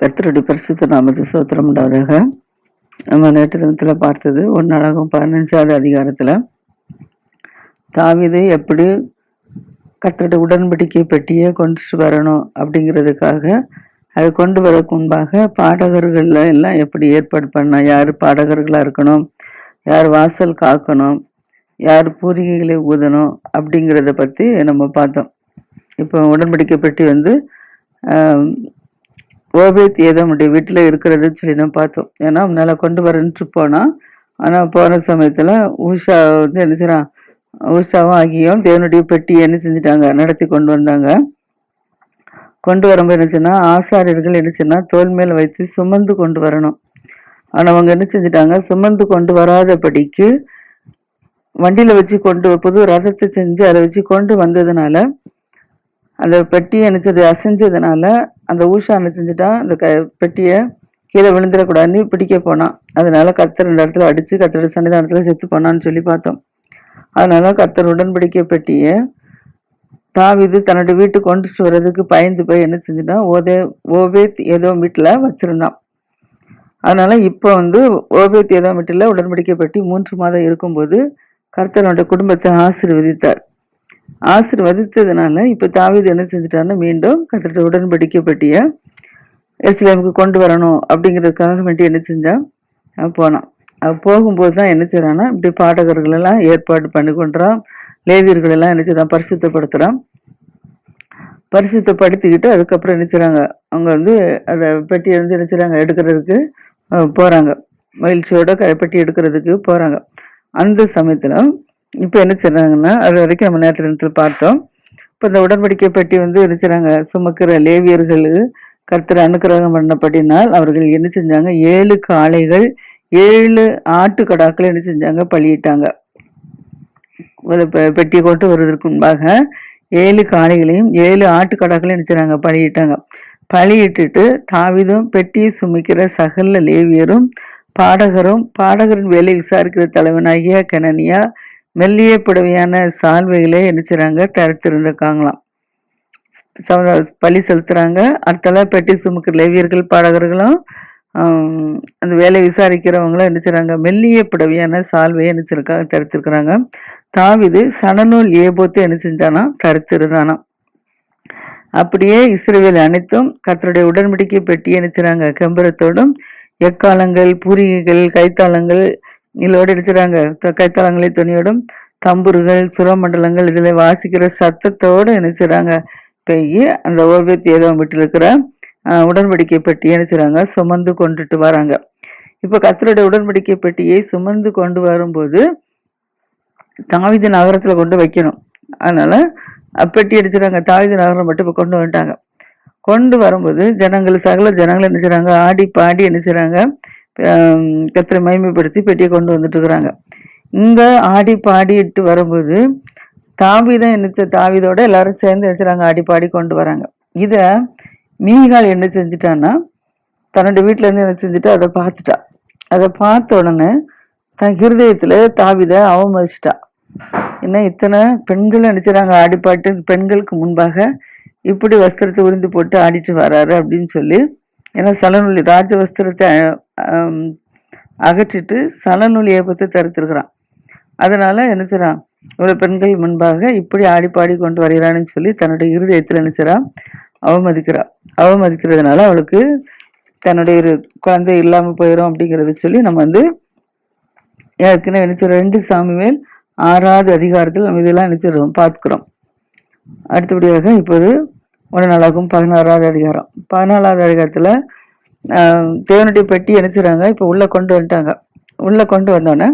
கர்த்தருடைய பரிசுத்த நாமத்து சோத்திரம் உண்டாவதாக. நம்ம நேற்று தினத்தில் பார்த்தது ஒன்னழகம் பதினஞ்சாவது அதிகாரத்தில் தாவிதை எப்படி கர்த்தருடைய உடன்படிக்கை பெட்டியை கொண்டுட்டு வரணும் அப்படிங்கிறதுக்காக அதை கொண்டு வரக்கு முன்பாக பாடகர்கள்ல எல்லாம் எப்படி ஏற்பாடு பண்ண யார் பாடகர்களாக இருக்கணும்? யார் வாசல் காக்கணும்? யார் பூரிகைகளை ஊதணும்? அப்படிங்கிறத பற்றி நம்ம பார்த்தோம். இப்போ உடன்படிக்கை பெட்டி வந்து ஓபேத் ஏதோ ஏதோமுடைய வீட்டில் இருக்கிறதுன்னு சொல்லி தான் பார்த்தோம். ஏன்னா அவனால் கொண்டு வரேன்ட்டு போனான் ஆனால் போன சமயத்தில் உஷா வந்து என்ன செய்கிறான் உஷாவும் ஆகியும் தேவனுடைய பெட்டியை என்ன செஞ்சுட்டாங்க நடத்தி கொண்டு வந்தாங்க. கொண்டு வரும்போது என்னச்சுன்னா ஆசாரியர்கள் என்னச்சுன்னா தோல் மேல் வைத்து சுமந்து கொண்டு வரணும். ஆனால் அவங்க என்ன செஞ்சுட்டாங்க சுமந்து கொண்டு வராதபடிக்கு வண்டியில் வச்சு கொண்டு புது ரதத்தை செஞ்சு அதை வச்சு கொண்டு வந்ததுனால அந்த பெட்டியை நினைச்சது அசைஞ்சதுனால அந்த ஊஷா என்ன செஞ்சுட்டா அந்த க பெட்டியை கீழே விழுந்துடக்கூடாதுன்னு பிடிக்க போனான் அதனால கத்தர் ரெண்டு இடத்துல அடித்து கத்தரோட சன்னிதானத்தில் செத்து போனான்னு சொல்லி பார்த்தோம். அதனால கத்தர் உடன்படிக்கை பெட்டியை தாவிது தன்னோட வீட்டுக்கு கொண்டுட்டு வர்றதுக்கு பயந்து போய் என்ன செஞ்சுட்டான் ஓதே ஓபேத் ஏதோ வீட்டில் வச்சுருந்தான். அதனால இப்போ வந்து ஓபேத் ஏதோ வீட்டில் உடன்படிக்கை பெட்டி மூன்று மாதம் இருக்கும்போது கர்த்தரோட குடும்பத்தை ஆசீர்வதித்தார். ஆசிர்வதித்ததுனால இப்போ தாவீது என்ன செஞ்சிட்டாருன்னா மீண்டும் கர்த்தருடைய உடன்படிக்கை பெட்டியை எருசலேமுக்கு கொண்டு வரணும் அப்படிங்கிறதுக்காக வேண்டி என்ன செஞ்சான் அவன் போனான். அவன் போகும்போது தான் என்ன செய்கிறான்னா இப்படி பாடகர்கள் எல்லாம் ஏற்பாடு பண்ணி கொண்டுறான். லேவியர்கள் எல்லாம் என்ன செய்றான் பரிசுத்தப்படுத்துகிறான் பரிசுத்தப்படுத்திக்கிட்டு அதுக்கப்புறம் என்ன செய்கிறாங்க அவங்க வந்து அதை பெட்டி வந்து என்ன செய்கிறாங்க எடுக்கிறதுக்கு போகிறாங்க மகிழ்ச்சியோட க- பெட்டி எடுக்கிறதுக்கு போகிறாங்க அந்த சமயத்தில் இப்போ என்ன செய்றாங்கன்னா அது வரைக்கும் நம்ம நேற்று தினத்தில் பார்த்தோம். இப்போ இந்த உடன்படிக்கை பெட்டி வந்து என்ன செய்றாங்க சுமக்கிற லேவியர்கள் கர்த்தர் அனுக்கிரகம் பண்ணப்படினால் அவர்கள் என்ன செஞ்சாங்க ஏழு காளைகள் ஏழு ஆட்டுக்கடாக்களை என்ன செஞ்சாங்க பழியிட்டாங்க ஒரு பெட்டியை கொண்டு வருவதற்கு முன்பாக ஏழு காளைகளையும் ஏழு ஆட்டுக்கடாக்களையும் நினைச்சாங்க பழியிட்டாங்க பழியிட்டுட்டு தாவிதும் பெட்டியை சுமிக்கிற சகல லேவியரும் பாடகரும் பாடகரின் வேலை விசாரிக்கிற தலைவனாகிய கனனியா மெல்லிய புடவையான சால்வைகளை நினைச்சாங்க தரித்திருந்திருக்காங்களாம் சம- பலி செலுத்துறாங்க. அடுத்தால பெட்டி சுமக்கிற லேவியர்கள் பாடகர்களும் அந்த வேலை விசாரிக்கிறவங்களும் என்ன மெல்லிய புடவையான சால்வையை என்ன செஞ்சிருக்காங்க தரித்திருக்கிறாங்க தாவிது சடநூல் ஏபோத்து என்ன செஞ்சானா தரித்திருந்தானா அப்படியே இஸ்ரவேல் அனைத்தும் கத்தருடைய உடன்படிக்கை பெட்டியை நினைச்சிறாங்க கம்பரத்தோடும் எக்காலங்கள் பூரிகைகள் கைத்தாளங்கள் இதோடு எடுத்துறாங்க கைத்தாளங்களை துணியோடும் தம்புருகள் சுரமண்டலங்கள் இதில் வாசிக்கிற சத்தத்தோடு நினைச்சாங்க பெய்ய அந்த ஓவியத்தை ஏதோ வீட்டில் இருக்கிற ஆஹ், உடன்படிக்கை பெட்டியை நினைச்சாங்க சுமந்து கொண்டுட்டு வராங்க. இப்ப கத்தருடைய உடன்படிக்கை பெட்டியை சுமந்து கொண்டு வரும்போது தாவித நகரத்துல கொண்டு வைக்கணும். அதனால அப்பெட்டி அடிச்சுறாங்க. தாவித நகரம் மட்டும் இப்போ கொண்டு வந்துட்டாங்க. கொண்டு வரும்போது ஜனங்கள் சகல ஜனங்கள் என்ன செய்றாங்க ஆடி பாடி என்ன செய்றாங்க கத்திரை மகிமைப்படுத்தி பெட்டியை கொண்டு வந்துட்டுருக்குறாங்க. இங்கே ஆடி பாடிட்டு வரும்போது தாவிதம் என்ன செ- எல்லாரும் சேர்ந்து வச்சுறாங்க ஆடி பாடி கொண்டு வராங்க. இதை மீகால் என்ன செஞ்சுட்டான்னா தன்னோட வீட்டிலேருந்து என்ன செஞ்சுட்டு அதை பார்த்துட்டா. அதை பார்த்த உடனே தன் ஹிருதயத்தில் தாவிதை அவமதிச்சிட்டா. ஏன்னா இத்தனை பெண்களும் நினைச்சாங்க ஆடி பாட்டு பெண்களுக்கு முன்பாக இப்படி வஸ்திரத்தை உறிந்து போட்டு ஆடிட்டு வராரு அப்படின்னு சொல்லி ஏன்னா சலநூலி ராஜ வஸ்திரத்தை அகற்றிட்டு சலநூலி ஏபத்தை தடுத்திருக்கிறான் அதனால என்ன செய்கிறான் ஒரு பெண்கள் முன்பாக இப்படி ஆடி பாடி கொண்டு வருகிறான்னு சொல்லி தன்னுடைய இருதயத்தில் என்ன செய்கிறான் அவமதிக்கிறாள் அவமதிக்கிறதுனால அவளுக்கு தன்னுடைய ஒரு குழந்தை இல்லாமல் போயிடும் அப்படிங்கிறத சொல்லி நம்ம வந்து ஏற்கனவே நினைச்சிடும் ரெண்டு சாமி மேல் ஆறாவது அதிகாரத்தில் நம்ம இதெல்லாம் நினைச்சிருவோம் பார்த்துக்கிறோம். அடுத்தபடியாக இப்போது ஒரு நாளாகும் பதினாறாவது அதிகாரம். பதினாலாவது அதிகாரத்தில் தேவனுடைய பெட்டி நினைச்சுறாங்க இப்போ உள்ளே கொண்டு வந்துட்டாங்க. உள்ளே கொண்டு வந்தோடனே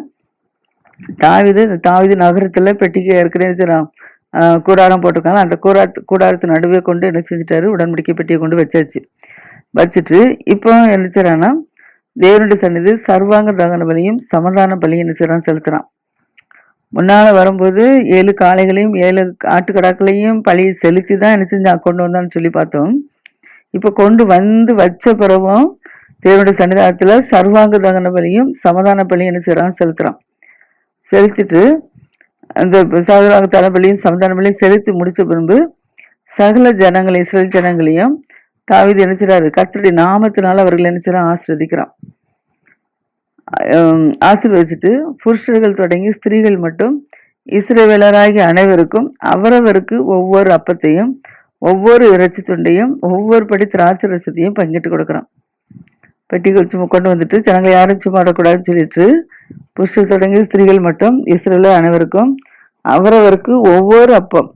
தாவிது இந்த தாவிது நகரத்தில் பெட்டிக்கு ஏற்கனவே செய்கிறான் கூடாரம் போட்டிருக்காங்க. அந்த கூடாரத்து கூடாரத்து நடுவே கொண்டு என்ன செஞ்சுட்டாரு? உடன்படிக்கை பெட்டியை கொண்டு வச்சாச்சு. வச்சுட்டு இப்போ என்ன செய்றான்னா தேவனுடைய சன்னிதி சர்வாங்க தகன பலியும் சமாதான பலியும் என்ன செய்றான்? செலுத்துறான். முன்னால் வரும்போது ஏழு காளைகளையும் ஏழு ஆட்டுக்கடாக்களையும் பழி செலுத்தி தான் என்ன செஞ்சான் கொண்டு வந்தான்னு சொல்லி பார்த்தோம். இப்போ கொண்டு வந்து வச்ச பிறகும் தேவனுடைய சன்னிதானத்தில் சர்வாங்க தகன பலியும் சமாதான பலியும் என்ன செய்கிறான் செலுத்துகிறான் செலுத்திட்டு அந்த சர்வாங்க தகன பலியும் சமாதான பலியும் செலுத்தி முடிச்ச பின்பு சகல ஜனங்களை இஸ்ரேல் ஜனங்களையும் தாவீது என்ன செய்கிறாரு கத்தருடைய நாமத்தினால அவர்கள் என்ன செய்கிறான் ஆசிரதிக்கிறான் ஆசீர்வதிச்சுட்டு புருஷர்கள் தொடங்கி ஸ்திரீகள் மட்டும் இஸ்ரவேலராகிய அனைவருக்கும் அவரவருக்கு ஒவ்வொரு அப்பத்தையும் ஒவ்வொரு இறைச்சி துண்டையும் ஒவ்வொரு படி திராட்சை ரசத்தையும் பங்கிட்டு கொடுக்குறான் பெட்டி சும்மா கொண்டு வந்துட்டு ஜனங்களை யாரும் சும்மா விடக்கூடாதுன்னு சொல்லிட்டு புருஷர் தொடங்கி ஸ்திரீகள் மட்டும் இஸ்ரேல அனைவருக்கும் அவரவருக்கு ஒவ்வொரு அப்பம்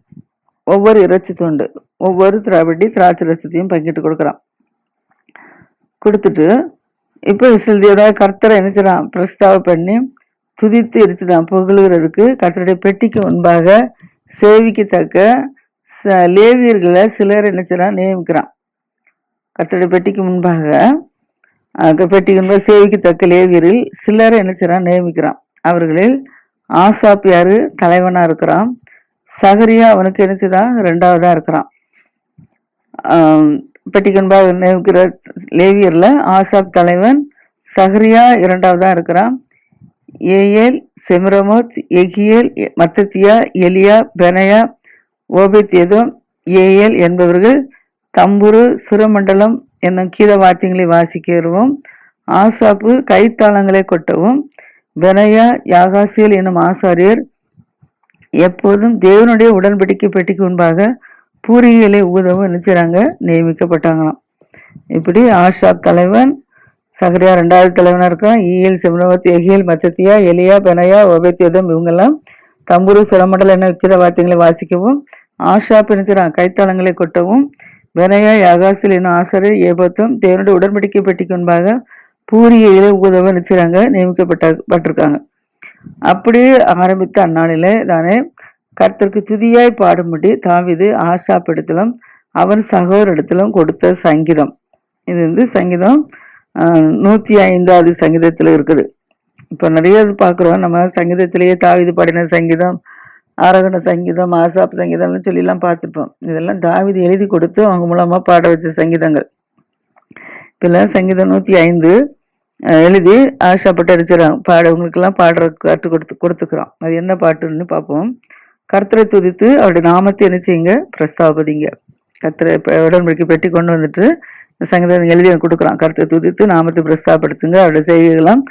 ஒவ்வொரு இறைச்சி துண்டு ஒவ்வொரு திராபடி திராட்சை ரசத்தையும் பங்கிட்டு கொடுக்குறான் கொடுத்துட்டு இப்போ இஸ்ரேலியோட கர்த்தரை என்ன செய்றான்? பிரஸ்தாவம் பண்ணி துதித்து இருச்சுதான் புகழுகிறதுக்கு கர்த்தருடைய பெட்டிக்கு முன்பாக சேவிக்கத்தக்க ச- லேவியர்களை சிலர் என்ன நியமிக்கிறான். கர்த்தருடைய பெட்டிக்கு முன்பாக பெட்டிக்கு முன்பாக சேவிக்கத்தக்க லேவியரில் சிலரை என்ன நியமிக்கிறான். அவர்களில் ஆசாப் யாரு? தலைவனாக இருக்கிறான். சகரியா அவனுக்கு என்ன செய்தான்? ரெண்டாவதாக இருக்கிறான். ஆம், பெட்டிக்கன்பாக நியமிக்கிற லேவியர்ல ஆசாப் தலைவன் சஹரியா இரண்டாவதாக இருக்கிறான். ஏஎல் செம்ரமோத் எகியேல் மத்தத்தியா எலியா பெனயா ஓபேத் ஏஎல் என்பவர்கள் தம்புரு சுரமண்டலம் என்னும் கீத வாத்தியங்களை வாசிக்கிறவும் ஆசாப்பு கைத்தாளங்களை கொட்டவும் பெனயா யாகாசியல் என்னும் ஆசாரியர் எப்போதும் தேவனுடைய உடன்படிக்கை பெட்டிக்கு முன்பாக பூரிகளை ஊதவும் நினைச்சாங்க நியமிக்கப்பட்டாங்களாம். இப்படி ஆஷாப் தலைவன் சகரியா ரெண்டாவது தலைவனாக இருக்கான். ஈயல் சிம்னவத் எகியல் மத்தத்தியா எலியா பெனையா ஒபேத்தியதம் இவங்கெல்லாம் தம்புரு சுரமண்டல் என்ன விக்கிர வார்த்தைகளை வாசிக்கவும் ஆஷாப் நினைச்சான் கைத்தாளங்களை கொட்டவும் பெனையா யாகாசில் என்னும் ஆசாரியர் ஏபத்தும் தேவனுடைய உடன்படிக்கை பெட்டிக்கு முன்பாக பூரியிலே உதவ நினைச்சாங்க நியமிக்கப்பட்ட பட்டிருக்காங்க அப்படியே ஆரம்பித்த அந்நாளிலே தானே கர்த்தருக்கு துதியாய் பாடும்படி தாவிது ஆஷாப்பிடத்திலும் அவன் சகோரிடத்திலும் கொடுத்த சங்கீதம். இது வந்து சங்கீதம் நூற்றி ஐந்தாவது சங்கீதத்தில் இருக்குது. இப்போ நிறைய இது பார்க்குறோம் நம்ம சங்கீதத்திலேயே தாவீது பாடின சங்கீதம் ஆரகண சங்கீதம் ஆசாப் சங்கீதம்னு சொல்லிலாம் பார்த்துருப்போம். இதெல்லாம் தாவீது எழுதி கொடுத்து அவங்க மூலமாக பாட வச்ச சங்கீதங்கள். இப்போல்லாம் சங்கீதம் நூற்றி ஐந்து எழுதி எழுதி ஆஷாப்பட்டு அடிச்சிடறாங்க பாடவங்களுக்கெல்லாம் பாடுற கற்றுக் கொடுத்து கொடுத்துக்கிறோம் அது என்ன பாட்டுன்னு பார்ப்போம். கர்த்தரை துதித்து அவருடைய நாமத்தை என்ன செய்யுங்க? பிரஸ்தாபதிங்க. கர்த்தரை உடன்படிக்கை பெட்டி கொண்டு வந்துட்டு இந்த சங்கீதம் எழுதி கொடுக்குறான். கர்த்தரை துதித்து நாமத்தை பிரஸ்தாபடுத்துங்க. அவருடைய செய்கைகளாம்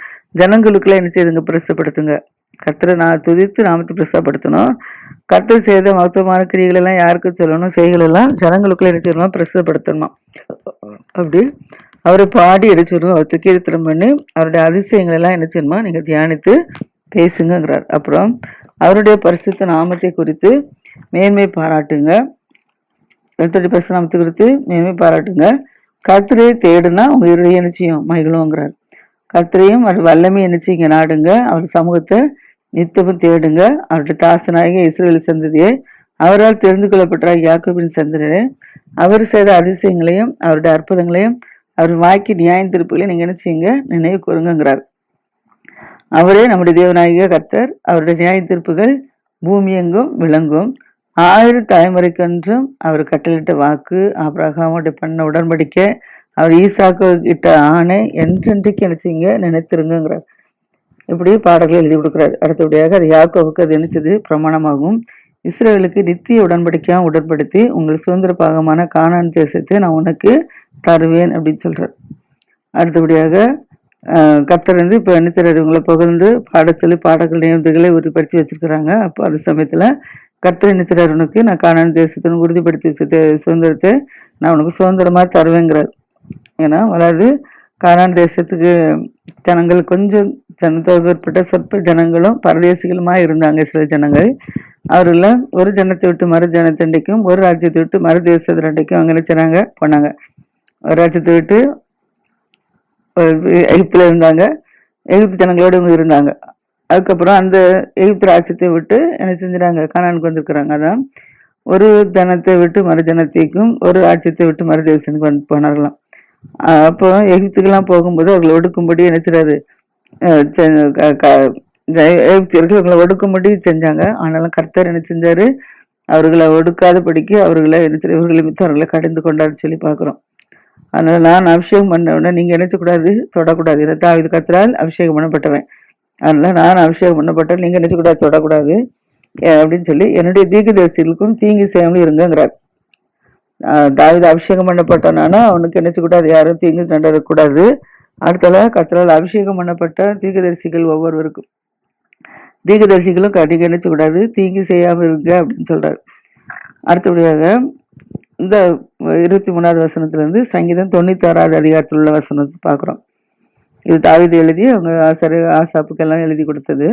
ஜனங்களுக்குள்ள என்ன செய்யுங்க பிரஸ்தப்படுத்துங்க கர்த்தரை நான் துதித்து நாமத்தை பிரஸ்தப்படுத்தணும் கர்த்தர் செய்த மகத்துவமான கிரிகள் எல்லாம் யாருக்கு சொல்லணும்? செய்கள் எல்லாம் ஜனங்களுக்குள்ள என்ன செய்யணுமா? பிரஸ்தப்படுத்தணுமா அப்படி அவரை பாடி எரிச்சிடும் அவர் கீர்த்தனம் பண்ணி அவருடைய அதிசயங்கள் எல்லாம் என்ன செய்யணுமா? நீங்கள் தியானித்து பேசுங்கிறார் அப்புறம் அவருடைய பரிசுத்த நாமத்தை குறித்து மேன்மை பாராட்டுங்க. கர்த்தருடைய பரிசு நாமத்தை குறித்து மேன்மை பாராட்டுங்க. கத்திரையை தேடுனா உங்க இருதயம் என்ன செய்யும் கர்த்தரையும் அவர் வல்லமை என்ன செய்யுங்க நாடுங்க. அவர் சமூகத்தை நித்தமும் தேடுங்க. அவருடைய தாசனாகிய இஸ்ரேல் சந்ததியை அவரால் தெரிந்து கொள்ளப்பட்ட யாக்கோபின் சந்திரனே அவர் செய்த அதிசயங்களையும் அவருடைய அற்புதங்களையும் அவர் வாக்கி நியாயம் திருப்புகளையும் நீங்க என்ன செய்யுங்க நினைவு கூறுங்கிறார் அவரே நம்முடைய தேவநாயக கர்த்தர். அவருடைய நியாய தீர்ப்புகள் பூமி எங்கும் விளங்கும். ஆயிரம் தலைமுறைக்கென்றும் அவர் கட்டளிட்ட வாக்கு ஆபிரகாமோட பண்ண உடன்படிக்கை. அவர் ஈசாக்கு கிட்ட ஆணை என்றென்றைக்கு நினைச்சிங்க நினைத்திருங்கிறார் இப்படி பாடல்கள் எழுதி கொடுக்கிறார். அடுத்தபடியாக அது யாக்கோவுக்கு அது நினைச்சது பிரமாணமாகும். இஸ்ரேலுக்கு நித்திய உடன்படிக்கையாக உடன்படுத்தி உங்கள் சுதந்திர பாகமான காணான் தேசத்தை நான் உனக்கு தருவேன் அப்படின்னு சொல்கிறார் அடுத்தபடியாக கத்தர் கர்த்தர் வந்து இப்போ என்ன இவங்களை புகழ்ந்து பாட சொல்லி பாடல்கள் நியமத்துகளை உறுதிப்படுத்தி வச்சிருக்கிறாங்க. அப்போ அந்த சமயத்தில் கர்த்தர் என்ன உனக்கு நான் காணான தேசத்தின் உறுதிப்படுத்தி வச்ச சுதந்திரத்தை நான் உனக்கு சுதந்திரமாக தருவேங்கிறார். ஏன்னா அதாவது காணான தேசத்துக்கு ஜனங்கள் கொஞ்சம் ஜனத்தொகைப்பட்ட சொற்ப ஜனங்களும் பரதேசிகளுமா இருந்தாங்க சில ஜனங்கள். அவர்கள ஒரு ஜனத்தை விட்டு மறு ஜனத்தண்டைக்கும் ஒரு ராஜ்யத்தை விட்டு மறு தேசத்தண்டைக்கும் அங்க நினைச்சாங்க போனாங்க. ஒரு ராஜ்யத்தை விட்டு எகிப்தில் இருந்தாங்க. எகிப்து ஜனங்களோட இவங்க இருந்தாங்க. அதுக்கப்புறம் அந்த எகிப்து ராஜ்யத்தை விட்டு என்ன செஞ்சுறாங்க கானானுக்கு வந்திருக்கிறாங்க. அதான் ஒரு ஜனத்தை விட்டு மறு ஜனத்தைக்கும் ஒரு ராஜ்யத்தை விட்டு மறு தேசனுக்கு வந்து போனார்களாம். அப்போ எகிப்துக்கெல்லாம் போகும்போது அவர்களை ஒடுக்கும்படி என்ன செ- க- க- எகிப்தியர்கள் அவர்களை ஒடுக்கும்படி செஞ்சாங்க. ஆனாலும் கர்த்தர் என்ன செஞ்சாரு? அவர்களை ஒடுக்காதபடிக்கு அவர்களை என்ன செய்ய இவர்களை மித்த அவர்களை கடந்து கொண்டாரு சொல்லி பார்க்குறோம். அதனால நான் அபிஷேகம் பண்ண உடனே நீங்க நினைச்ச தொடக்கூடாது. ஏன்னா தாவீது அபிஷேகம் பண்ணப்பட்டவன். அதனால நான் அபிஷேகம் பண்ணப்பட்டேன் நீங்க நினைச்சக்கூடாது தொடக்கூடாது. அப்படின்னு சொல்லி என்னுடைய தீர்க்கதரிசிகளுக்கும் தீங்கு செய்யாமல் இருங்கங்கிறார். தாவித அபிஷேகம் பண்ணப்பட்டானா அவனுக்கு நினைச்சக்கூடாது கூடாது யாரும் தீங்கு நடக்கூடாது அடுத்தல கத்திரால் அபிஷேகம் பண்ணப்பட்ட தீர்க்கதரிசிகள் ஒவ்வொருவருக்கும். தீர்க்கதரிசிகளும் கட்டி நினைச்சக்கூடாது தீங்கு செய்யாமல் இருங்க அப்படின்னு சொல்கிறார் அடுத்தபடியாக இந்த இருபத்தி மூணாவது வசனத்துலேருந்து சங்கீதம் தொண்ணூத்தாறாவது அதிகாரத்தில் உள்ள வசனத்தை பார்க்குறோம். இது தாவீது எழுதி அவங்க ஆசாரி ஆசாப்புக்கெல்லாம் எழுதி கொடுத்தது.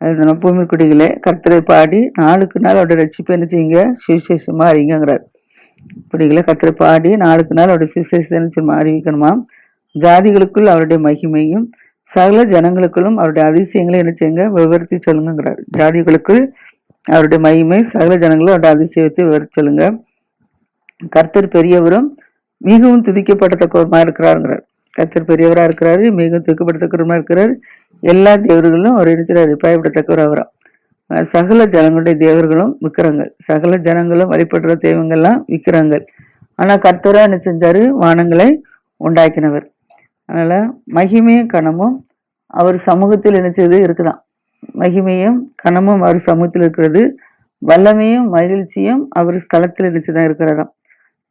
அது நம்ம பூமி குடிகளே கர்த்தரை பாடி நாளுக்கு நாள் அவருடைய ரட்சிப்பு என்ன செய்யுங்க? சுவிசேஷமாக அறிங்கிறார் குடிகளை கர்த்தரை பாடி நாளுக்கு நாள் அவருடைய சுவிசேஷத்தை அறிவிக்கணுமா? ஜாதிகளுக்குள் அவருடைய மகிமையும் சகல ஜனங்களுக்குள்ளும் அவருடைய அதிசயங்களை என்ன செய்யுங்க? விவரித்து சொல்லுங்கிறார். ஜாதிகளுக்குள் அவருடைய மகிமை சகல ஜனங்களும் அவருடைய அதிசயத்தை விவரித்து சொல்லுங்கள் கர்த்தர் பெரியவரும் மிகவும் துதிக்கப்படத்தக்கவருமா இருக்கிறாருங்கிறார். கர்த்தர் பெரியவராக இருக்கிறாரு மிகவும் துதிக்கப்படத்தக்கவருமா இருக்கிறார். எல்லா தேவர்களும் அவர் இருக்கிறார் பயப்படத்தக்கவர் அவரா. சகல ஜனங்களுடைய தேவர்களும் விக்கிரங்கள் சகல ஜனங்களும் வழிபடுற தெய்வங்கள்லாம் விற்கிறாங்க ஆனால் கர்த்தராக என்ன செஞ்சாரு? வானங்களை உண்டாக்கினவர். அதனால் மகிமையும் கணமும் அவர் சமூகத்தில் நினைச்சது இருக்குதான் மகிமையும் கணமும் அவர் சமூகத்தில் இருக்கிறது. வல்லமையும் மகிழ்ச்சியும் அவர் ஸ்தலத்தில் நினைச்சுதான் இருக்கிறதாம்.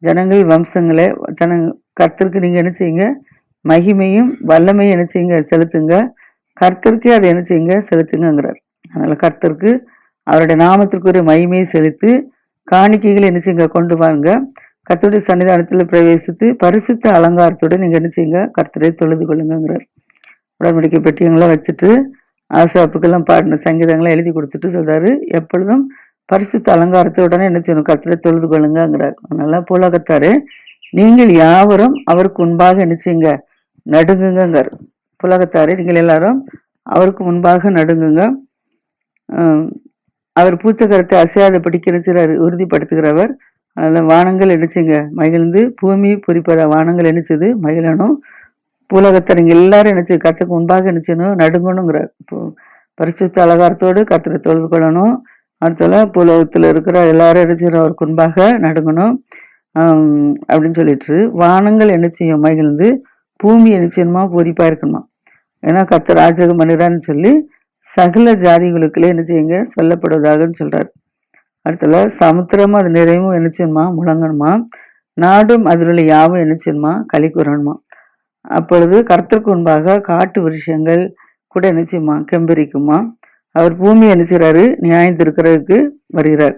ஜனங்கள் வம்சங்களை ஜன கர்த்தருக்கு நீங்கள் என்ன செய்யுங்க? மகிமையும் வல்லமையும் என்ன செய்யுங்க? செலுத்துங்க. கர்த்தருக்கே அதை என்ன செய்யுங்க? செலுத்துங்கிறார் அதனால் கர்த்தருக்கு அவருடைய நாமத்திற்குரிய மகிமையை செலுத்தி காணிக்கைகளை என்ன செய்யுங்க? கொண்டு வாங்க. கர்த்தருடைய சன்னிதானத்தில் பிரவேசித்து பரிசுத்த அலங்காரத்தோட நீங்கள் என்ன செய்யுங்க? கர்த்தரை தொழுது கொள்ளுங்கிறார் உடன்படிக்கை பெட்டியங்களாம் வச்சுட்டு ஆசாப்புக்கெல்லாம் பாடின சங்கீதங்களை எழுதி கொடுத்துட்டு சொல்கிறாரு எப்பொழுதும் பரிசுத்த அலங்காரத்துடனே என்ன செய்யணும்? கர்த்தரை தொழுது கொள்ளுங்கிறார் நல்லா புலகத்தாரு. நீங்கள் யாவரும் அவருக்கு முன்பாக என்ன செய்யுங்க? நடுங்குங்கிறார் புலகத்தாரு நீங்கள் எல்லாரும் அவருக்கு முன்பாக நடுங்குங்க. அவர் பூச்சகரத்தை அசையாத படிக்கிறார் உறுதிப்படுத்துகிறவர். அதனால வானங்கள் என்னச்சுங்க மகிழ்ந்து பூமி பொறிப்பத வானங்கள் என்னச்சது மகிழணும். பூலகத்தரங்க எல்லாரும் என்னச்சு கத்துக்கு முன்பாக என்னச்சணும் நடுங்கணுங்கிறார். பரிசுத்த அலங்காரத்தோடு கத்திர தொழுது கொள்ளணும். அடுத்தால புலகத்தில் இருக்கிற எல்லாரும் என்ன செய்யணும்? அவருக்கு நடுங்கணும். அப்படின்னு சொல்லிட்டு வானங்கள் என்ன செய்யும்? மகிழ்ந்து பூமி என்ன செய்யணுமா? பூரிப்பா இருக்கணுமா? ஏன்னா கத்த ராஜகம் பண்ணிடான்னு சொல்லி சகல ஜாதிகளுக்குள்ளே என்ன செய்யுங்க? சொல்லப்படுவதாகன்னு சொல்கிறார் அடுத்தல சமுத்திரமும் அது நிறைவும் என்ன செய்யணுமா? முழங்கணுமா? நாடும் அதில் உள்ள யாவும் என்ன செய்யணுமா? களி கூறணுமா? அப்பொழுது கர்த்தருக்கு முன்பாக காட்டு விஷயங்கள் கூட என்ன செய்யுமா? கெம்பரிக்குமா? அவர் பூமி என்ன நியாயம் திருக்கிறதுக்கு வருகிறார்.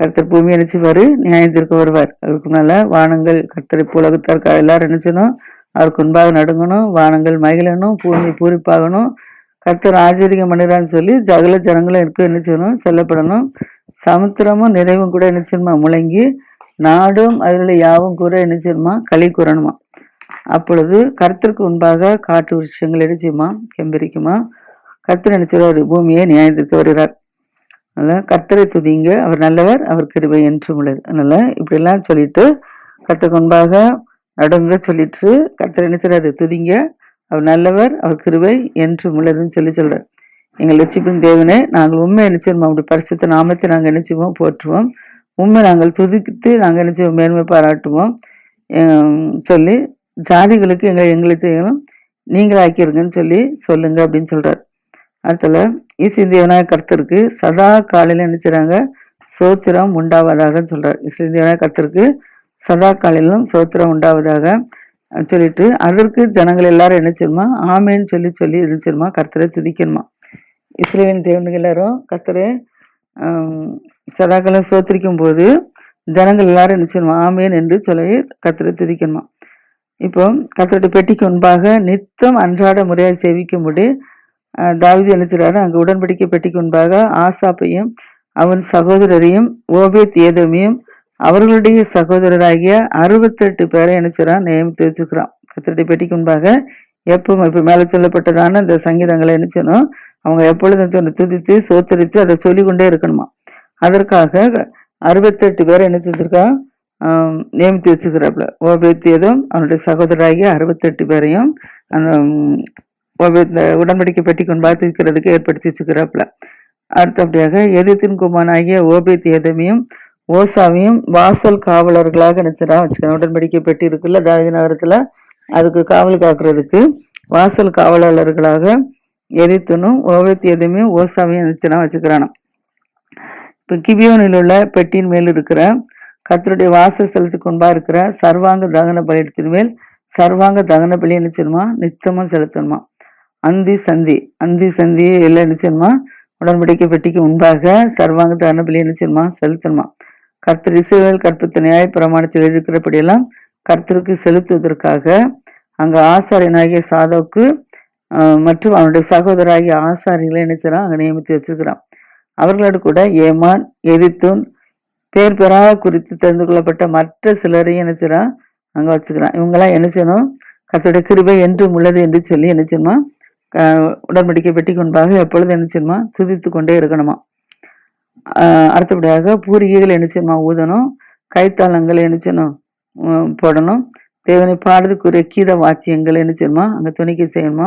கர்த்தர் பூமி என்ன நியாயம் நியாயத்திற்கு வருவார். அதுக்கு முன்னால வானங்கள் கர்த்தரை புலகத்தார் எல்லாரும் என்ன அவருக்கு முன்பாக நடுங்கணும் வானங்கள் மகிழணும் பூமி பூரிப்பாகணும். கர்த்தர் ஆச்சரியம் பண்ணுறான்னு சொல்லி சகல ஜனங்களும் இருக்க என்ன செய்யணும் சொல்லப்படணும். சமுத்திரமும் நிறைவும் கூட என்ன செய்யணுமா முழங்கி நாடும் அதில் யாவும் கூட என்ன செய்யணுமா களி கூறணுமா? அப்பொழுது கருத்திற்கு முன்பாக காட்டு விஷயங்கள் என்ன செய்யுமா கர்த்தர் நினைச்சிருவார் பூமியை நியாயத்திற்கு வருகிறார். அதனால் கர்த்தரை துதிங்க அவர் நல்லவர் அவர் கிருபை என்றும் உள்ளது. அதனால் இப்படியெல்லாம் சொல்லிட்டு கர்த்தருக்கு முன்பாக நடுங்க சொல்லிட்டு கர்த்தர் என்ன துதிங்க. அவர் நல்லவர் அவர் கிருபை என்றும் உள்ளதுன்னு சொல்லி சொல்கிறார் எங்கள் லட்சிப்பின் தேவனே நாங்கள் உண்மை என்ன அப்படி பரிசுத்த நாமத்தை நாங்கள் நினைச்சுவோம் போற்றுவோம். உண்மை நாங்கள் துதித்து நாங்கள் என்ன மேன்மை பாராட்டுவோம். சொல்லி ஜாதிகளுக்கு எங்களை எங்களை செய்யணும். நீங்கள் ஆக்கிருங்கன்னு சொல்லி சொல்லுங்க அப்படின்னு சொல்கிறார் அடுத்தல ஈசிந்திய விநாயகர் கர்த்தருக்கு சதா காலையில் என்ன சோத்திரம் உண்டாவதாக சொல்றார். இஸ்லிந்திய விநாயகர் கர்த்தருக்கு சதா காலையிலும் சோத்திரம் உண்டாவதாக சொல்லிட்டு அதற்கு ஜனங்கள் எல்லாரும் என்ன செய்யணுமா? ஆமேன்னு சொல்லி சொல்லி இருந்துச்சிருமா கர்த்தரை துதிக்கணுமா? இஸ்ரேலின் தேவனுக்கு எல்லாரும் கர்த்தரை சதாக்காலம் சோத்திரிக்கும் போது ஜனங்கள் எல்லாரும் என்ன செய்யணுமா? ஆமேன் என்று சொல்லி கர்த்தரை துதிக்கணுமா? இப்போ கர்த்தருடைய பெட்டிக்கு முன்பாக நித்தம் அன்றாட முறையாக சேவிக்கும்படி தாவீது என்ன அங்கே உடன்படிக்கை பெட்டிக்கு முன்பாக ஆசாப்பையும் அவன் சகோதரரையும் ஓபேத் ஏதமையும் அவர்களுடைய சகோதரராகிய அறுபத்தெட்டு பேரை என்ன செய்றான்? நியமித்து வச்சுக்கிறான் கத்திரட்டி பெட்டிக்கு முன்பாக எப்பவும் இப்போ மேலே சொல்லப்பட்டதான இந்த சங்கீதங்களை என்ன செய்யணும்? அவங்க எப்பொழுதும் சொன்ன துதித்து சோத்தரித்து அதை சொல்லிக்கொண்டே இருக்கணுமா? அதற்காக அறுபத்தெட்டு பேரை என்ன செஞ்சிருக்கா? நியமித்து வச்சுக்கிறாப்புல ஓபேத்தியதும் அவனுடைய சகோதரராகிய அறுபத்தெட்டு பேரையும் அந்த உடன்படிக்கை பெட்டி கொண்டு இருக்கிறதுக்கு ஏற்படுத்தி வச்சுக்கிறாப்புல அடுத்தபடியாக எதிர்த்தின் குமானாகிய ஓபித் ஏதமையும் ஓசாவையும் வாசல் காவலர்களாக நினைச்சரா வச்சுக்கிறேன் உடன்படிக்கை பெட்டி இருக்குல்ல தாவீது நகரத்தில் அதுக்கு காவல் காக்குறதுக்கு வாசல் காவலாளர்களாக எதிர்த்தனும் ஓபேத் ஏதமையும் ஓசாவையும் நினைச்சரா வச்சுக்கிறானாம். இப்போ கிபியோனில் உள்ள பெட்டியின் மேல் இருக்கிற கத்தருடைய வாசஸ்தலத்துக்கு முன்பா இருக்கிற சர்வாங்க தகன பலியிடத்தின் மேல் சர்வாங்க தகன பலி என்ன செய்யணுமா? நித்தமும் செலுத்தணுமா? அந்தி சந்தி. அந்தி சந்தி எல்லாம் என்ன செய்யணுமா உடன்படிக்கை பெட்டிக்கு முன்பாக சர்வாங்க தகன பலி என்ன செலுத்தணுமா? கர்த்தர் இசைவேல் கற்பித்த நியாய பிரமாணத்தில் இருக்கிறபடியெல்லாம் கர்த்தருக்கு செலுத்துவதற்காக அங்கே ஆசாரியனாகிய சாதவுக்கு மற்றும் அவனுடைய சகோதராகிய ஆசாரிகளை என்ன அங்கே நியமித்து வச்சிருக்கிறான். அவர்களோடு கூட ஏமான் எதித்துன் பேர் பெறாக குறித்து தெரிந்து கொள்ளப்பட்ட மற்ற சிலரையும் என்ன அங்கே வச்சுக்கிறான் இவங்கெல்லாம் என்ன செய்யணும்? கத்தோட கிருபை என்றும் உள்ளது என்று சொல்லி என்ன செய்யணுமா? உடன்படிக்கை பெட்டிக்கு முன்பாக எப்பொழுது என்ன செய்யணுமா துதித்து கொண்டே இருக்கணுமா? அடுத்தபடியாக பூரிகைகள் என்ன செய்யணுமா ஊதணும். கைத்தாளங்கள் என்ன செய்யணும்? போடணும். தேவனை பாடுறதுக்குரிய கீத வாத்தியங்கள் என்ன செய்யணுமா அங்கே துணிக்க செய்யணுமா?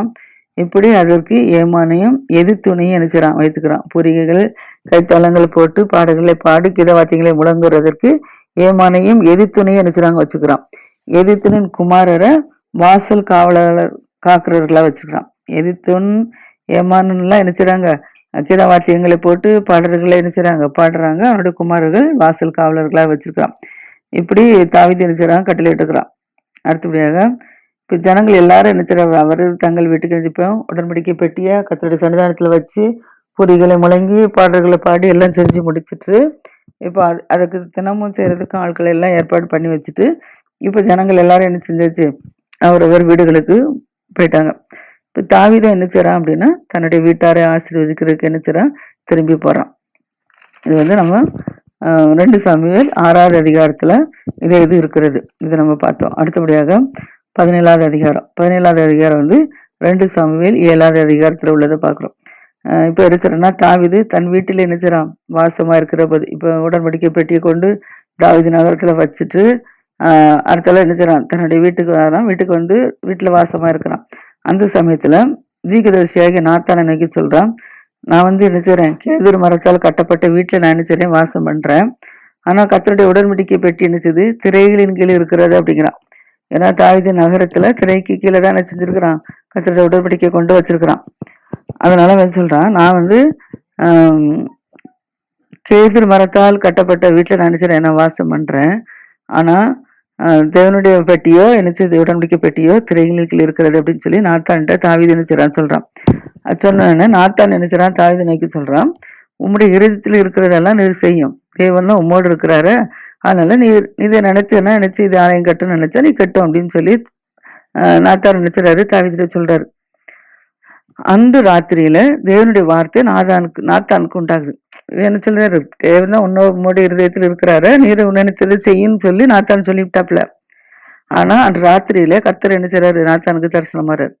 இப்படி அதற்கு ஏமானையும் எது துணையும் என்ன செய்யறான்? வைத்துக்கிறான். பூரிகைகள் கைத்தாளங்கள் போட்டு பாடல்களை பாடி கீத வாத்தியங்களை முழங்குறதற்கு ஏமானையும் எது துணையும் என்ன வச்சுக்கிறான். எதிர்த்துனின் குமாரரை வாசல் காவலர் காக்கிறவர்களாக வச்சுக்கிறான். எதிர்த்துன் ஏமானுலாம் என்ன செய்கிறாங்க கீத வாத்தியங்களை போட்டு பாடல்களை என்ன செய்கிறாங்க பாடுறாங்க. அவனுடைய குமாரர்கள் வாசல் காவலர்களாக வச்சிருக்கான் இப்படி தாவித்து என்ன செய்றான்? கட்டளை அடுத்தபடியாக இப்போ ஜனங்கள் எல்லாரும் என்ன செய்கிறாங்க அவர் தங்கள் வீட்டுக்கு இப்போ உடன்படிக்கை பெட்டியை கத்தருடைய சன்னிதானத்தில் வச்சு பொறிகளை முழங்கி பாடல்களை பாடி எல்லாம் செஞ்சு முடிச்சிட்டு இப்போ அது அதுக்கு தினமும் செய்கிறதுக்கு ஆட்களை எல்லாம் ஏற்பாடு பண்ணி வச்சுட்டு இப்போ ஜனங்கள் எல்லாரும் என்ன செஞ்சாச்சு? அவரவர் வீடுகளுக்கு போயிட்டாங்க. இப்போ தாவிதம் என்ன செய்கிறான் அப்படின்னா தன்னுடைய வீட்டாரை ஆசீர்வதிக்கிறதுக்கு என்ன செய்கிறான் திரும்பி போகிறான் இது வந்து நம்ம ரெண்டு சமையல் ஆறாவது அதிகாரத்தில் இதே இது இருக்கிறது. இதை நம்ம பார்த்தோம். அடுத்தபடியாக பதினேழாவது அதிகாரம். பதினேழாவது அதிகாரம் வந்து ரெண்டு சமையல் ஏழாவது அதிகாரத்தில் உள்ளதை பார்க்குறோம். இப்போ இருக்கிறன்னா தாவிது தன் வீட்டில் என்ன செய்கிறான் வாசமாக இருக்கிற போது இப்போ உடன்படிக்கை பெட்டியை கொண்டு தாவிது நகரத்தில் வச்சுட்டு அடுத்தால என்ன செய்கிறான் தன்னுடைய வீட்டுக்கு வரான். வீட்டுக்கு வந்து வீட்டில் வாசமாக இருக்கிறான். அந்த சமயத்துல தீர்க்கதரிசியாகிய நாத்தானை நோக்கி சொல்றான் நான் வந்து என்ன செய்றேன்? கேதுரு மரத்தால் கட்டப்பட்ட வீட்டில் நான் என்ன வாசம் பண்றேன். ஆனா கத்தருடைய உடன்படிக்கை பெட்டி என்ன செய்யுது திரைகளின் கீழே இருக்கிறது அப்படிங்கிறான். ஏன்னா தாவிது நகரத்துல திரைக்கு கீழே தான் என்ன செஞ்சிருக்கிறான்? கத்தருடைய உடன்படிக்கை கொண்டு வச்சிருக்கிறான். அதனால வந்து சொல்றான் நான் வந்து ஆம், மரத்தால் கட்டப்பட்ட வீட்டில் நான் என்ன செய்றேன்? நான் வாசம் பண்றேன். ஆனா தேவனுடைய பெட்டியோ என்னச்சு செய்யுது உடன்படிக்கை பெட்டியோ திரைகளுக்கு இருக்கிறது அப்படின்னு சொல்லி நாத்தான்ட்ட தாவீது என்ன செய்றான் சொல்றான். அது சொன்ன நாத்தான் என்ன செய்றான்? தாவீது நோக்கி சொல்றான் உம்முடைய இருதயத்தில் இருக்கிறதெல்லாம் நீர் செய்யும். தேவன் தான் உம்மோடு இருக்கிறாரு. அதனால நீ இதை நினைச்சேன்னா நினைச்சு இது ஆலயம் கட்டுன்னு நினைச்சா நீ கட்டும் அப்படின்னு சொல்லி ஆஹ், நாத்தார் நினைச்சாரு தாவீதுட்ட சொல்றாரு. அன்று ராத்திரியில தேவனுடைய வார்த்தை நாதானுக்கு நாத்தானுக்கு உண்டாகுது. என்ன சொல்றாரு? தேவன் தான் உன்னோட இருதயத்தில் இருக்கிறாரு. நீர் நினைத்தது செய்யுன்னு சொல்லி நாத்தான் சொல்லிவிட்டாப்ல ஆனா அன்று ராத்திரியில கர்த்தர் என்ன செய்றாரு? நாத்தானுக்கு தரிசனமாறாரு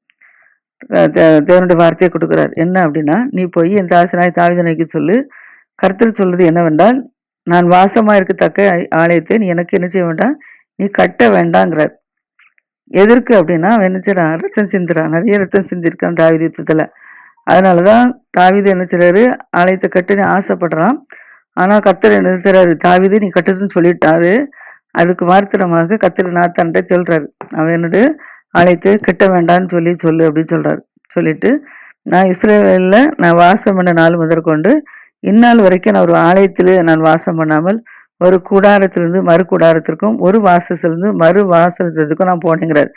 தேவனுடைய வார்த்தையை கொடுக்குறாரு. என்ன அப்படின்னா நீ போய் என் தாசனாய் தாவிதனைக்கு சொல்லு. கர்த்தர் சொல்றது என்னவென்றால் நான் வாசமா இருக்கத்தக்க ஆலயத்தை நீ எனக்கு என்ன செய்ய வேண்டாம்? நீ கட்ட வேண்டாங்கிறார். எதற்கு அப்படின்னா என்ன செய்கிறான் ரத்தம் சிந்துறான். நிறைய ரத்தம் சிந்திருக்கான் தாவித அதனால தான் தாவிது என்ன செய்கிறாரு ஆலயத்தை கட்டுன்னு ஆசைப்படுறான். ஆனால் கர்த்தர் என்ன செய்றாரு? தாவிது நீ கட்டுதுன்னு சொல்லிட்டாரு. அதுக்கு மாத்திரமாக கர்த்தர் நாத்தான்ட்ட சொல்கிறாரு அவன் என்னோட ஆலயத்தை கட்ட வேண்டாம்னு சொல்லி சொல்லு அப்படின்னு சொல்கிறாரு சொல்லிட்டு நான் இஸ்ரேலில் நான் வாசம் பண்ண நாள் முதற்கொண்டு இந்நாள் வரைக்கும் நான் ஒரு ஆலயத்தில் நான் வாசம் பண்ணாமல் ஒரு கூடாரத்திலிருந்து மறு கூடாரத்திற்கும் ஒரு வாசத்திலிருந்து மறு வாசலத்திற்கும் நான் போனேங்கிறார்.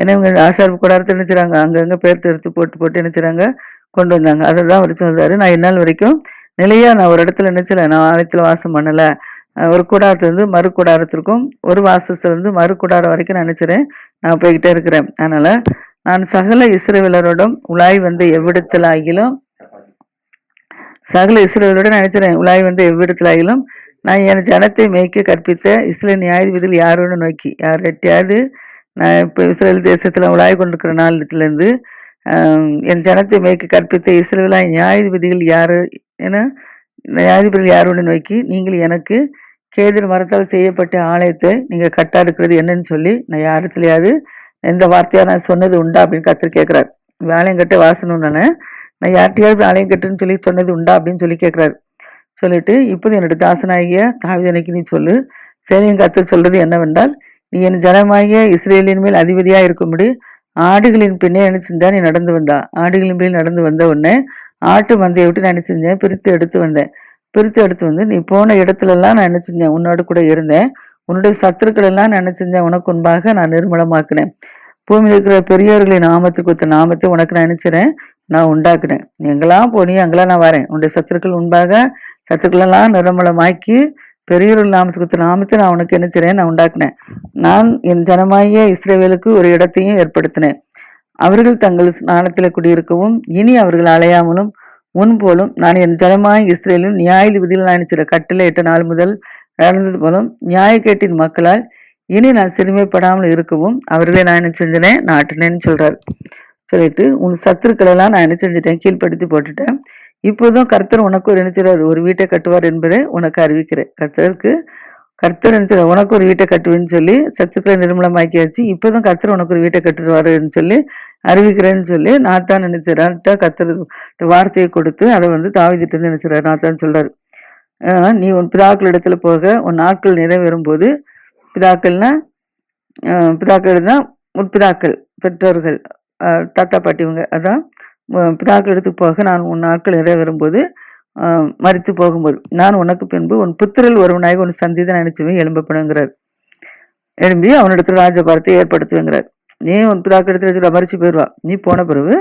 ஏன்னா இவங்க ஆசார் கூடாரத்தை நினைச்சாங்க அங்கங்கே பேர் எடுத்து போட்டு போட்டு என்ன கொண்டு வந்தாங்க. அதை தான் அவர் சொல்றாரு. நான் இந்நாள் வரைக்கும் நிலையா நான் ஒரு இடத்துல நினைச்சல. நான் ஆலயத்தில் வாசம் பண்ணல. ஒரு கூடாரத்திலிருந்து மறு கூடாரத்திற்கும் ஒரு வாசத்திலிருந்து மறு கூடாரம் வரைக்கும் நான் நினைச்சிறேன். நான் போய்கிட்டே இருக்கிறேன். அதனால நான் சகல இஸ்ரேவிலரோடும் உலாய் வந்து எவ்விடத்தில் ஆகிலும் சகல இஸ்ரவேலரோட நினைச்சிறேன். உலாய் வந்து எவ்விடத்தில் ஆகிலும் நான் என் ஜனத்தை மேய்க்க கற்பித்த இஸ்ரேல் நியாயாதிபதியில் யாரோடு நோக்கி. யார் எட்டியாவது நான் இப்போ இஸ்ரேல் தேசத்தில் உலாய் கொண்டிருக்கிற நாளத்துல என் ஜனத்தை மேய்க்க கற்பித்த இஸ்ரேலாய் நியாயாதிபதிகள் யார் என நியாயாதிபதிகள் யாரோடு நோக்கி நீங்கள் எனக்கு கேதிர் மரத்தால் செய்யப்பட்ட ஆலயத்தை நீங்கள் கட்டா இருக்கிறது என்னன்னு சொல்லி நான் யாரிடத்துலயாவது எந்த வார்த்தையாக நான் சொன்னது உண்டா அப்படின்னு கத்தர் கேட்குறாரு. ஆலயம் கட்ட வாசணும்னு நான் யார்கிட்டயாவது ஆலயம் கட்டுன்னு சொல்லி சொன்னது உண்டா அப்படின்னு சொல்லி கேட்குறாரு. சொல்லிட்டு இப்போது என்னுடைய தாசனாகிய தாவிதனைக்கு நீ சொல்லு. சேனையின் கத்தர் சொல்றது என்னவென்றால் நீ என் ஜனமாகிய இஸ்ரேலின் மேல் அதிபதியாக இருக்கும்படி ஆடுகளின் பின்னே என்ன செஞ்சா நீ நடந்து வந்தா. ஆடுகளின் மேல் நடந்து வந்த உடனே ஆட்டு மந்தையை விட்டு நான் என்ன செஞ்சேன்? பிரித்து எடுத்து வந்தேன். பிரித்து எடுத்து வந்து நீ போன இடத்துலலாம் நான் என்ன செஞ்சேன்? உன்னோட கூட இருந்தேன். உன்னுடைய சத்துருக்கள் எல்லாம் நான் என்ன செஞ்சேன்? உனக்கு முன்பாக நான் நிர்மலமாக்கினேன். பூமியில் இருக்கிற பெரியவர்களின் நாமத்துக்கு ஒத்த நாமத்தை உனக்கு நான் நினைச்சிறேன் நான் உண்டாக்குனேன் எங்கெல்லாம் போனியோ அங்கெல்லாம் நான் வரேன். உன்னுடைய சத்துருக்கள் உண்டாக சத்துருக்களெல்லாம் நிர்மலமாக்கி பெரியவர்கள் நாமத்துக்கு நாமத்தை நான் உனக்கு நினைச்சிறேன் நான் உண்டாக்குனேன். நான் என் ஜனமாகிய இஸ்ரேவேலுக்கு ஒரு இடத்தையும் ஏற்படுத்தினேன். அவர்கள் தங்கள் ஸ்நானத்தில் குடியிருக்கவும் இனி அவர்கள் அலையாமலும் முன்போலும் நான் என் ஜனமாய் இஸ்ரேலும் நியாயாதிபதியில் நான் நினைச்சிற கட்டில எட்டு நாள் முதல் நடந்தது போலும் நியாயக்கேட்டின் மக்களால் இனி நான் சிறுமைப்படாமல் இருக்கவும் அவர்களை நான் என்ன செஞ்சனேன் நாட்டினேன்னு சொல்றாரு. சொல்லிட்டு உன் சத்துருக்களை எல்லாம் நான் என்ன செஞ்சுட்டேன்? கீழ்ப்படுத்தி போட்டுட்டேன். இப்போதும் கர்த்தர் உனக்கு ஒரு நினைச்சிடாது ஒரு வீட்டை கட்டுவார் என்பதை உனக்கு அறிவிக்கிறேன். கர்த்தருக்கு கர்த்தர் நினைச்சிட உனக்கு ஒரு வீட்டை கட்டுவேன்னு சொல்லி சத்துக்களை நிர்மலமாக்கியாச்சு இப்போதும் கர்த்தர் உனக்கு ஒரு வீட்டை கட்டுவாருன்னு சொல்லி அறிவிக்கிறேன்னு சொல்லி நாத்தான் நினைச்சிடறான்ட்ட கர்த்தர் வார்த்தையை கொடுத்து அதை வந்து தாவிதிட்டு இருந்து நான் தான் சொல்றாரு. நீ உன் பிதாக்கள் இடத்துல போக உன் நாட்கள் நிறைவேறும் போது பிதாக்கள்னா பிதாக்கள் தான் முற்பிதாக்கள் பெற்றோர்கள் தாத்தா தாத்தா பாட்டிவங்க அதான் பிதாக்கள் இடத்துக்கு போக நான் உன் நாட்கள் நிறைவேறும்போது வரும்போது மறித்து போகும்போது. நான் உனக்கு பின்பு உன் புத்திரல் ஒருவனாக உன் சந்திதான் நினைச்சுவேன் எழும்பப்படுங்கிறார் எழும்பி அவனிடத்துல ராஜபாரத்தை ஏற்படுத்துவேங்கிறார். நீ உன் பிதாக்கள் இடத்துல சொல்ல மறிச்சு போயிடுவா நீ போன பிறகு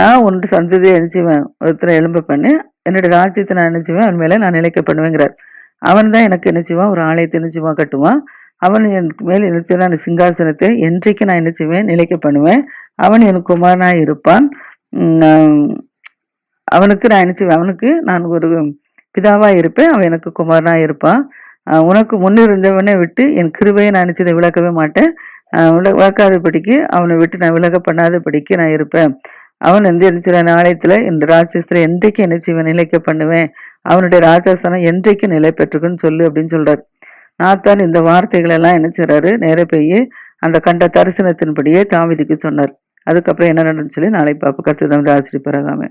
நான் உன்ட்டு சந்ததியை நினைச்சுவேன் ஒருத்தரை எழும்ப பண்ணி என்னுடைய ராஜ்யத்தை நான் நினைச்சுவேன் அவன் மேலே நான் நிலைக்க பண்ணுவேங்கிறார் அவன் தான் எனக்கு நினைச்சுவான் ஒரு ஆலயத்தை நினைச்சுவான் கட்டுவான். அவன் எனக்கு மேல் நினைச்சதான் அந்த சிங்காசனத்தை. என்றைக்கு நான் என்ன செய்வேன்? நிலைக்க பண்ணுவேன். அவன் எனக்கு குமாரனாக இருப்பான். அவனுக்கு நான் என்ன செய்வேன்? அவனுக்கு நான் ஒரு பிதாவாக இருப்பேன். அவன் எனக்கு குமாரனாக இருப்பான். உனக்கு முன்னிருந்தவனை விட்டு என் கிருபையை நான் நினச்சதை விளக்கவே மாட்டேன். விள- விளக்காதபடிக்கு அவனை விட்டு நான் விலக பண்ணாதபடிக்கு நான் இருப்பேன். அவன் வந்து என்ன செய்றான் இந்த ராட்சஸ்திர என்றைக்கு என்ன செய்வேன்? நிலைக்க பண்ணுவேன். அவனுடைய ராஜாசனம் என்றைக்கு நிலை பெற்றுக்குன்னு சொல்லு அப்படின்னு சொல்கிறார் நாத்தான் இந்த வார்த்தைகள் எல்லாம் என்ன செய்கிறாரு நேர போய் அந்த கண்ட தரிசனத்தின்படியே தாவிதிக்கு சொன்னார். அதுக்கப்புறம் என்ன நடந்துச்சு சொல்லி நாளை பாப்பு கத்து ஆசிரியர் ஆசிரியப்பராகாம